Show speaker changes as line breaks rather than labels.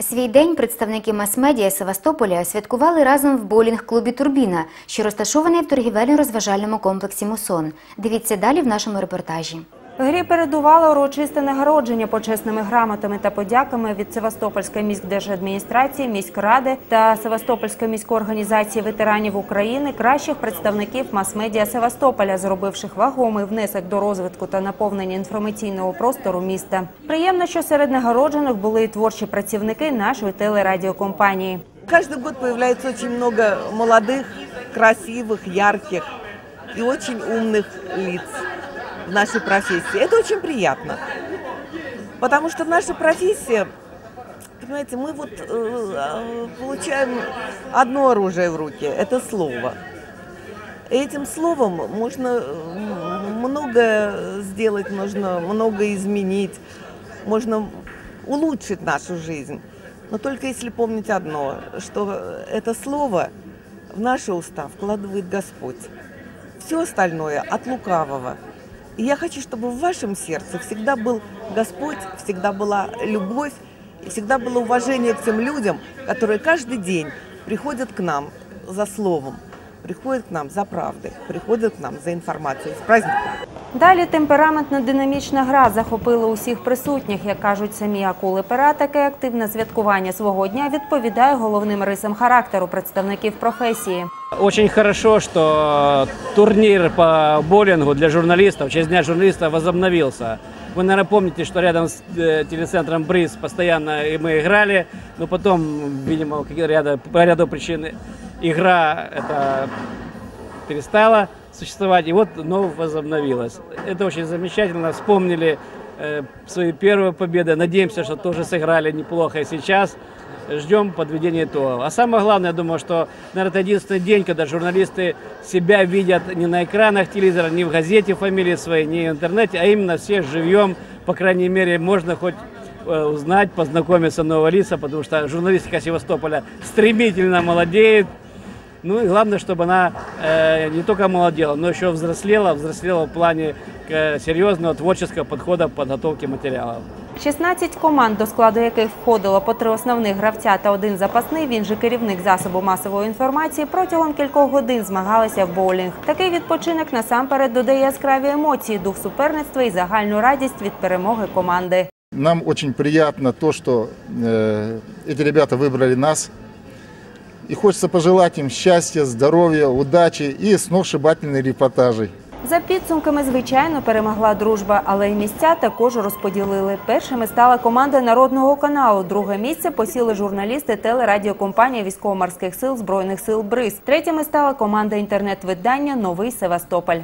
Свій день представники мас-медіа Севастополя святкували разом в боулінг-клубі Турбіна, що розташований в торгівельно-розважальному комплексі Мусон. Дивіться далі в нашому репортажі.
Грі передувало урочисте нагородження почесними грамотами та подяками від Севастопольської міськдержадміністрації, міськради та Севастопольської міської організації ветеранів України кращих представників мас-медіа Севастополя, зробивших вагомий внесок до розвитку та наповнення інформаційного простору міста. Приємно, що серед нагороджених були і творчі працівники нашої телерадіокомпанії.
Каждый год появляется очень много молодых, красивых, ярких и очень умных лиц В нашей профессии. Это очень приятно. Потому что наша профессия, понимаете, мы вот э, э, получаем одно оружие в руки, это слово. Этим словом можно э, много сделать, можно много изменить, можно улучшить нашу жизнь. Но только если помнить одно, что это слово в наши уста вкладывает Господь. Все остальное от лукавого. И я хочу, чтобы в вашем сердце всегда был Господь, всегда была любовь, и всегда было уважение к тем людям, которые каждый день приходят к нам за словом, приходят к нам за правдой, приходят к нам за информацией. С праздником!
Далі темпераментна динамічна гра захопила усіх присутніх. Як кажуть самі акули пера, таке активне святкування свого дня відповідає головним рисам характеру представників професії.
Очень хорошо, что турнир по боулингу для журналистов, в честь Дня журналиста возобновился. Вы, наверное, помните, что рядом с э, телецентром «Бриз» постоянно и мы играли, но потом, видимо, какие- ряда- по ряду причин игра это перестала существовать, и вот вновь возобновилась. Это очень замечательно. Вспомнили э, свои первые победы. Надеемся, что тоже сыграли неплохо и сейчас. Ждем подведения итогов. А самое главное, я думаю, что, наверное, это единственный день, когда журналисты себя видят не на экранах телевизора, не в газете фамилии своей, не в интернете, а именно все живьем. По крайней мере, можно хоть э, узнать, познакомиться нового лица, потому что журналистика Севастополя стремительно молодеет. Ну и главное, чтобы она э, не только молодела, но еще взрослела, взрослела в плане э, серьезного творческого подхода к подготовке материалов.
16 команд, до складу яких входило по три основних гравця та один запасний, він же керівник засобу масової інформації, протягом кількох годин змагалися в боулінг. Такий відпочинок насамперед додає яскраві емоції, дух суперництва і загальну радість від перемоги команди.
Нам очень приятно то, что э, эти ребята выбрали нас. И хочется пожелать им счастья, здоровья, удачи и сногсшибательных репортажей.
За підсумками, звичайно, перемогла дружба, але й місця також розподілили. Першими стала команда народного каналу. Друге місце посіли журналісти телерадіокомпанії військово-морських сил збройних сил БРИЗ. Третіми стала команда інтернет-видання Новий Севастополь.